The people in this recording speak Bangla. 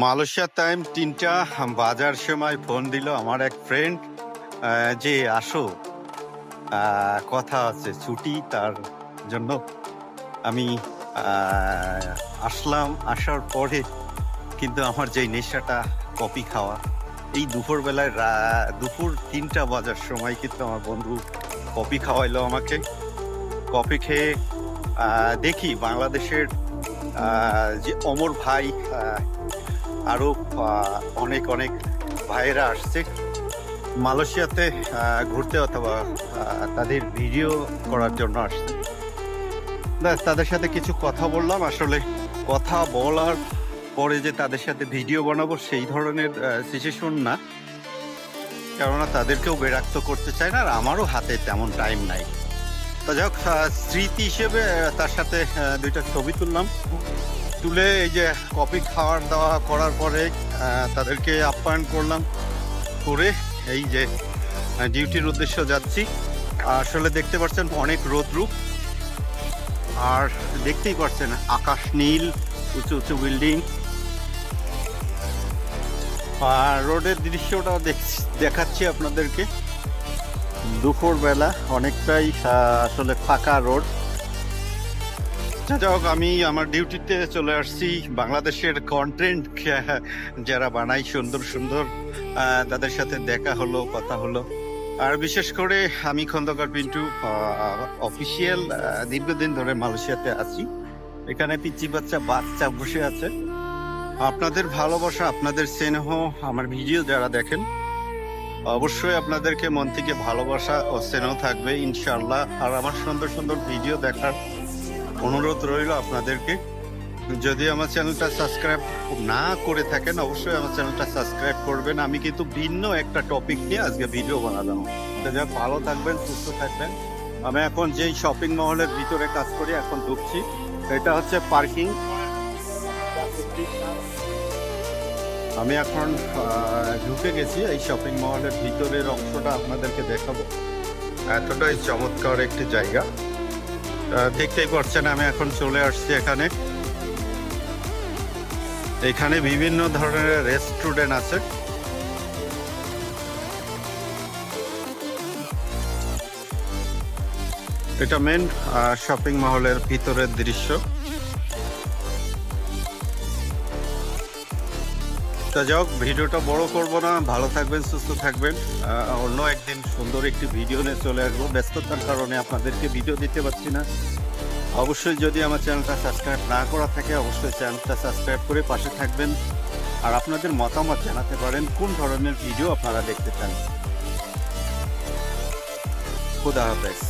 মালয়েশিয়া টাইম তিনটা বাজার সময় ফোন দিল আমার এক ফ্রেন্ড যে আসো কথা আছে ছুটি তার জন্য। আমি আসলাম, আসার পরে কিন্তু আমার যেই নেশাটা, কফি খাওয়া, এই দুপুরবেলায় দুপুর তিনটা বাজার সময় কিন্তু আমার বন্ধু কফি খাওয়াইলো আমাকে। কফি খেয়ে দেখি বাংলাদেশের যে অমর ভাই আহ, আরও অনেক অনেক ভাইয়েরা আসছে। মালয়েশিয়াতে ঘুরতে অথবা তাদের ভিডিও করার জন্য আসছে। তাদের সাথে কিছু কথা বললাম। আসলে কথা বলার পরে যে তাদের সাথে ভিডিও বানাবো সেই ধরনের সিচুয়েশন না। কেননা তাদেরকেও বেরাক্ত করতে চায় না আর আমারও হাতে তেমন টাইম নাই। তা যাই হোক স্মৃতি হিসেবে তার সাথে দুইটা ছবি তুললাম। তুলে এই যে কফি খাওয়ার দাওয়া করার পরে তাদেরকে আপ্যায়ন করলাম করে এই যে ডিউটির উদ্দেশ্য যাচ্ছি। আসলে দেখতে পাচ্ছেন অনেক রোদ্রু আর দেখতেই পাচ্ছেন আকাশ নীল, উঁচু উঁচু বিল্ডিং। আর রোডের দৃশ্যটাও দেখ- দেখাচ্ছি আপনাদেরকে। দুপুর বেলা অনেকটাই আসলে ফাঁকা রোড। যাই হোক, আমি আমার ডিউটিতে চলে আসছি। বাংলাদেশের কন্টেন্ট যারা বানাই সুন্দর সুন্দর তাদের সাথে দেখা হলো, কথা হলো। আর বিশেষ করে আমি খন্দকার পিন্টু অফিসিয়াল দীর্ঘদিন ধরে মালয়েশিয়াতে আছি। এখানে পিচি বাচ্চা বাচ্চা বসে আছে। আপনাদের ভালোবাসা, আপনাদের স্নেহ, আমার ভিডিও যারা দেখেন, অবশ্যই আপনাদেরকে মন থেকে ভালোবাসা ও স্নেহ থাকবে ইনশাল্লাহ আর আমার সুন্দর সুন্দর ভিডিও দেখার অনুরোধ রইল আপনাদেরকে। যদি আমার চ্যানেলটা সাবস্ক্রাইব না করে থাকেন, অবশ্যই আমার চ্যানেলটা সাবস্ক্রাইব করবেন। আমি কিন্তু ভিন্ন একটা টপিক নিয়ে আজকে ভিডিও বানালাম। যাক ভালো থাকবেন, সুস্থ থাকবেন। আমি এখন যেই শপিং মহলের ভিতরে কাজ করি, এখন ঢুকছি। এটা হচ্ছে পার্কিং। আমি এখন ঢুকে গেছি এই শপিং মহলের ভিতরের অংশটা আপনাদেরকে দেখাবো। এতটাই চমৎকার একটি জায়গা। দেখতেই পাচ্ছেন আমি এখন চলে আসছি এখানে। এখানে বিভিন্ন ধরনের রেস্টুরেন্ট আছে। এটা মেন শপিং মহলের ভিতরের দৃশ্য। তা যাক, ভিডিওটা বড় করব না। ভালো থাকবেন, সুস্থ থাকবেন। অন্য একদিন সুন্দর একটি ভিডিও নিয়ে চলে আসব। ব্যস্ততার কারণে আপনাদেরকে ভিডিও দিতে পারছি না। অবশ্যই যদি আমার চ্যানেলটা সাবস্ক্রাইব না করা থাকে, অবশ্যই চ্যানেলটা সাবস্ক্রাইব করে পাশে থাকবেন। আর আপনাদের মতামত জানাতে পারেন, কোন ধরনের ভিডিও আপনারা দেখতে চান। খুদা হাফেজ।